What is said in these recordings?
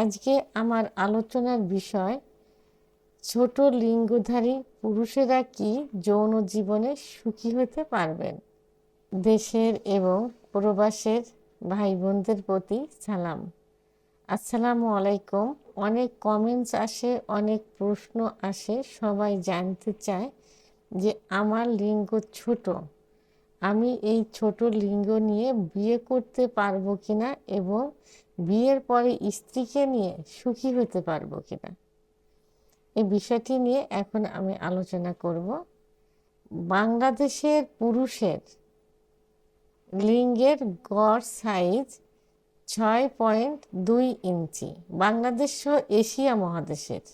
আজকে আমার আলোচনার বিষয়, ছোট লিঙ্গধারী পুরুষেরা কি যৌন জীবনে সুখী হতে পারবেন? দেশের এবং প্রবাসের ভাই বোনদের প্রতি সালাম। আসসালামু আলাইকুম। অনেক কমেন্টস আসে, অনেক প্রশ্ন আসে। সবাই জানতে চায় যে আমার লিঙ্গ ছোট। আমি এই ছোট লিঙ্গ নিয়ে বিয়ে করতে পারব কিনা এবং বিয়ের পরে স্ত্রীকে নিয়ে সুখী হতে পারব কিনা? এই বিষয়টি নিয়ে এখন আমি আলোচনা করব। বাংলাদেশের পুরুষের লিঙ্গের গড় সাইজ ছয় পয়েন্ট দুই ইঞ্চি, বাংলাদেশ এশিয়া মহাদেশের।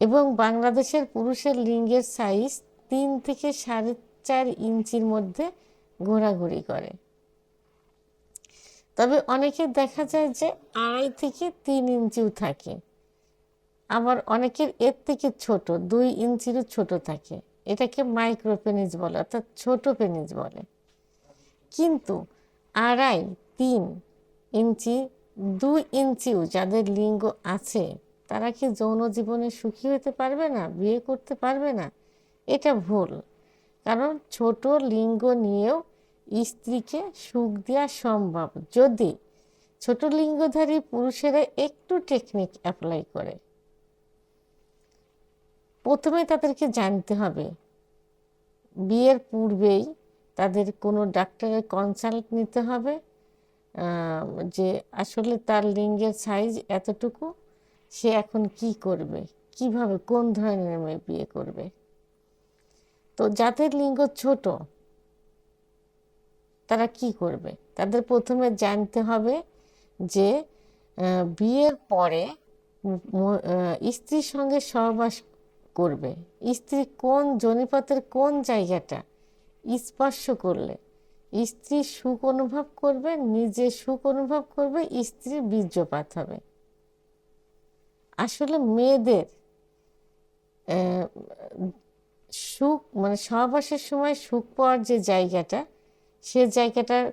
এবং বাংলাদেশের পুরুষের লিঙ্গের সাইজ তিন থেকে সাড়ে চার ইঞ্চির মধ্যে ঘোরাঘুরি করে। তবে অনেকে দেখা যায় যে আড়াই থেকে তিন ইঞ্চিও থাকে। আবার অনেকের এর থেকে ছোট, দুই ইঞ্চিরও ছোট থাকে। এটাকে মাইক্রো পেনিস বলে, অর্থাৎ ছোট পেনিস বলে। কিন্তু আড়াই, তিন ইঞ্চি দুই ইঞ্চিও যাদের লিঙ্গ আছে, তারা কি যৌন জীবনে সুখী হতে পারবে না, বিয়ে করতে পারবে না? এটা ভুল। কারণ ছোট লিঙ্গ নিয়েও স্ত্রীকে সুখ দেওয়া সম্ভব। যদি ছোট লিঙ্গধারী পুরুষেরা একটু টেকনিক অ্যাপ্লাই করে, প্রথমে তাদেরকে জানতে হবে, বিয়ের পূর্বেই তাদের কোনো ডাক্তারের কনসাল্ট নিতে হবে যে আসলে তার লিঙ্গের সাইজ এতটুকু, সে এখন কি করবে, কীভাবে, কোন ধরনের মেয়ে বিয়ে করবে। তো যাদের লিঙ্গ ছোট, তারা কি করবে? তাদের প্রথমে জানতে হবে যে বিয়ের পরে স্ত্রীর সঙ্গে সহবাস করবে। স্ত্রী কোন জনিপথের কোন জায়গাটা স্পর্শ করলে? স্ত্রী সুখ অনুভব করবে, নিজে সুখ অনুভব করবে, স্ত্রীর বীর্যপাত হবে। আসলে মেয়েদের সুখ মানে সহবাসের সময় সুখ পাওয়ার যে জায়গাটা, সে জায়গাটার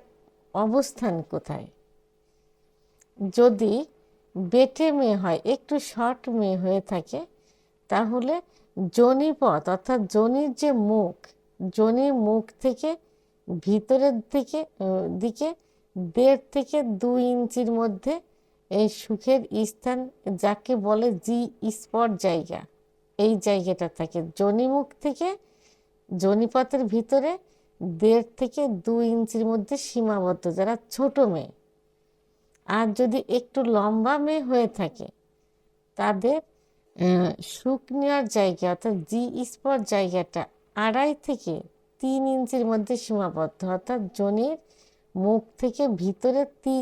অবস্থান কোথায়? যদি বেটে মেয়ে হয়, একটু শর্ট মেয়ে হয়ে থাকে, তাহলে জনিপথ অর্থাৎ জনির যে মুখ, জনির মুখ থেকে ভিতরের দিকে দিকে দেড় থেকে দুই ইঞ্চির মধ্যে এই সুখের স্থান যাকে বলে জি স্পট জায়গা। এই জায়গাটা থাকে। জনিমুখ থেকে জনিপথের ভিতরে দেড় থেকে দুই ইঞ্চির মধ্যে সীমাবদ্ধ, যারা ছোট মেয়ে। আর যদি একটু লম্বা মেয়ে হয়ে থাকে, তাদের সুখ নেওয়ার জায়গা, অর্থাৎ জি স্পট জায়গাটা আড়াই থেকে তিন ইঞ্চির মধ্যে সীমাবদ্ধ, অর্থাৎ জনের মুখ থেকে ভিতরে তি,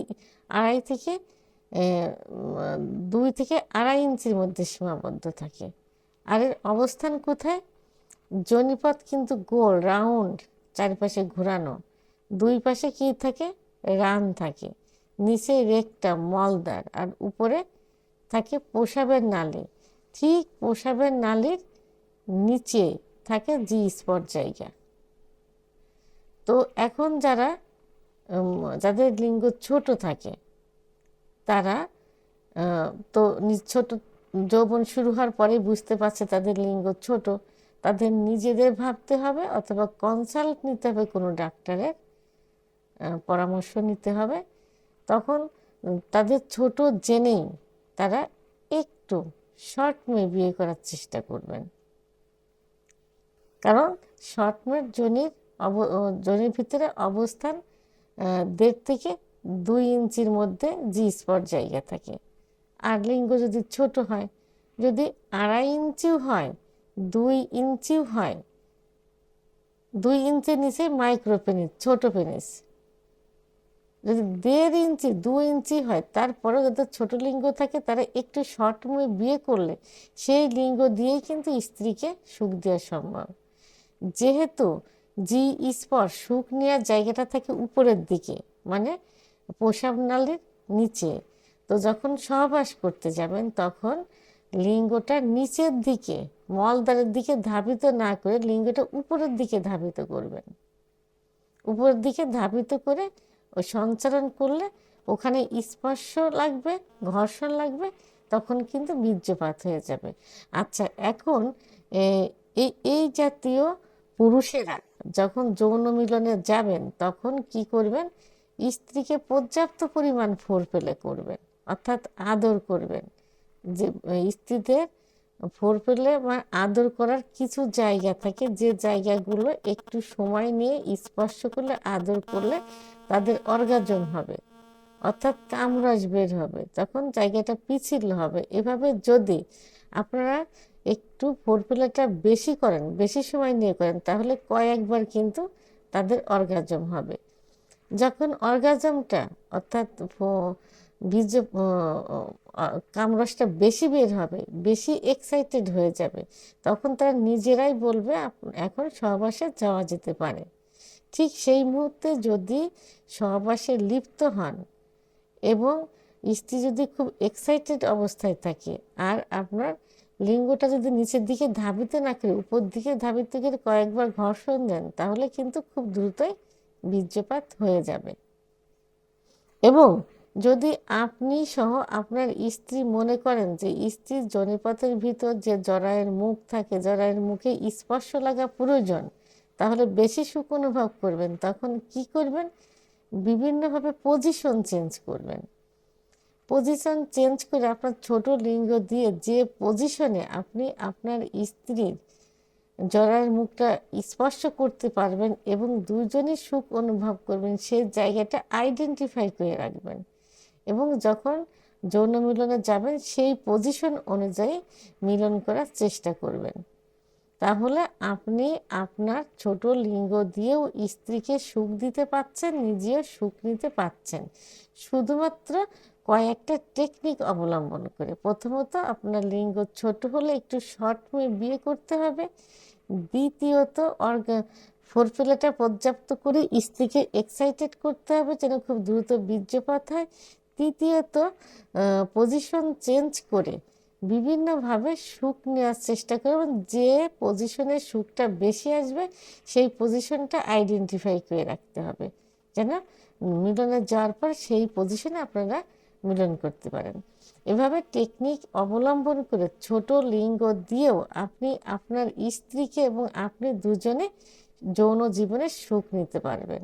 আড়াই থেকে দুই থেকে আড়াই ইঞ্চির মধ্যে সীমাবদ্ধ থাকে। আর এর অবস্থান কোথায়? জনিপথ কিন্তু গোল, রাউন্ড, চারিপাশে ঘোরানো। দুই পাশে কি থাকে? রান থাকে। নিচে রেকটা মলদার আর উপরে থাকে পোশাবের নালী। ঠিক পোশাবের নালীর নিচে থাকে জি স্পট জায়গা। তো এখন যারা যাদের লিঙ্গ ছোট থাকে, তারা তো ছোট যৌবন শুরু হওয়ার পরেই বুঝতে পারছে তাদের লিঙ্গ ছোট। তাদের নিজেদের ভাবতে হবে অথবা কনসাল্ট নিতে হবে কোনো ডাক্তারের পরামর্শ নিতে হবে। তখন তাদের ছোট জেনেই তারা একটু শর্ট মেয়ে বিয়ে করার চেষ্টা করবেন। কারণ শর্ট মেয়ের জনির অব জনির ভিতরে অবস্থান দেড় থেকে দুই ইঞ্চির মধ্যে জি স্পট জায়গা থাকে। আর লিঙ্গ যদি ছোট হয়, যদি আড়াই ইঞ্চিও হয়, দুই ইঞ্চিও হয়, দুই ইঞ্চির নিচে মাইক্রো পেনিস ছোট পেনিস যদি দেড় ইঞ্চি, দু ইঞ্চি হয়, তারপরেও যাদের ছোট লিঙ্গ থাকে, তারা একটু শর্ট মুয়ে বিয়ে করলে, সেই লিঙ্গ দিয়েই কিন্তু স্ত্রীকে সুখ দেওয়া সম্ভব। যেহেতু জি স্পর সুখ নেওয়ার জায়গাটা থাকে উপরের দিকে মানে প্রসাব নালীর নিচে। তো যখন সহবাস করতে যাবেন, তখন লিঙ্গটা নিচের দিকে, মলদ্বারের দিকে ধাবিত না করে লিঙ্গটা উপরের দিকে ধাবিত করবেন। উপরের দিকে ধাবিত করে ও সঞ্চালন করলে ওখানে স্পর্শ লাগবে, ঘর্ষণ লাগবে, তখন কিন্তু বীর্যপাত হয়ে যাবে। আচ্ছা এখন এই এই জাতীয় পুরুষেরা যখন যৌন মিলনে যাবেন, তখন কি করবেন? স্ত্রীকে পর্যাপ্ত পরিমাণ ফোর পেলে করবেন। অর্থাৎ আদর করবেন। যে স্ত্রীদের ফোর পেলে বা আদর করার কিছু জায়গা থাকে, যে জায়গাগুলো একটু সময় নিয়ে স্পর্শ করলে, আদর করলে তাদের অর্গাজম হবে। অর্থাৎ কামরাস বের হবে তখন জায়গাটা পিছিল হবে। এভাবে যদি আপনারা একটু ফোরপেলাটা বেশি করেন, বেশি সময় নিয়ে করেন, তাহলে কয়েকবার কিন্তু তাদের অর্গাজম হবে। যখন অর্গাজমটা অর্থাৎ বীর্য কামরসটা বেশি বের হবে, বেশি এক্সাইটেড হয়ে যাবে। তখন তারা নিজেরাই বলবে এখন সহবাসে যাওয়া যেতে পারে। ঠিক সেই মুহূর্তে যদি সহবাসে লিপ্ত হন এবং স্ত্রী যদি খুব এক্সাইটেড অবস্থায় থাকে, আর আপনার লিঙ্গটা যদি নিচের দিকে ধাবিতে না করে, উপর দিকে ধাবিত করে কয়েকবার ঘর্ষণ দেন, তাহলে কিন্তু খুব দ্রুতই বীর্যপাত হয়ে যাবে। এবং যদি আপনি সহ আপনার স্ত্রী মনে করেন যে স্ত্রীর জনিপথের ভিতর যে জরায়ের মুখ থাকে, জরায়ের মুখে স্পর্শ লাগা প্রয়োজন, তাহলে বেশি সুখ অনুভব করবেন। তখন কি করবেন? বিভিন্নভাবে পজিশন চেঞ্জ করবেন। পজিশন চেঞ্জ করে আপনার ছোট লিঙ্গ দিয়ে যে পজিশনে আপনি আপনার স্ত্রীর জরার মুখটা স্পর্শ করতে পারবেন এবং দুজনই সুখ অনুভব করবেন সেই জায়গাটা আইডেন্টিফাই করে রাখবেন। এবং যখন যৌন মিলনে যাবেন, সেই পজিশন অনুযায়ী মিলন করার চেষ্টা করবেন। তাহলে আপনি আপনার ছোট লিঙ্গ দিয়েও স্ত্রীকে সুখ দিতে পাচ্ছেন, নিজেও সুখ নিতে পাচ্ছেন। শুধুমাত্র কয়েকটা টেকনিক অবলম্বন করে। প্রথমত আপনার লিঙ্গ ছোট হলে একটু শর্ট মেয়ে বিয়ে করতে হবে। দ্বিতীয়ত অর্গা ফোরফেলাটা পর্যাপ্ত করে স্ত্রীকে এক্সাইটেড করতে হবে যেন খুব দ্রুত বীর্যপাত হয়। তৃতীয়ত পজিশন চেঞ্জ করে বিভিন্নভাবে সুখ নেওয়ার চেষ্টা করে এবং যে পজিশনে সুখটা বেশি আসবে, সেই পজিশনটা আইডেন্টিফাই করে রাখতে হবে। যেন মিলনে যাওয়ার পর সেই পজিশনে আপনারা মিলন করতে পারেন। এভাবে টেকনিক অবলম্বন করে ছোট লিঙ্গ দিয়েও আপনি আপনার স্ত্রীকে এবং আপনি দুজনে যৌন জীবনে সুখ নিতে পারবেন।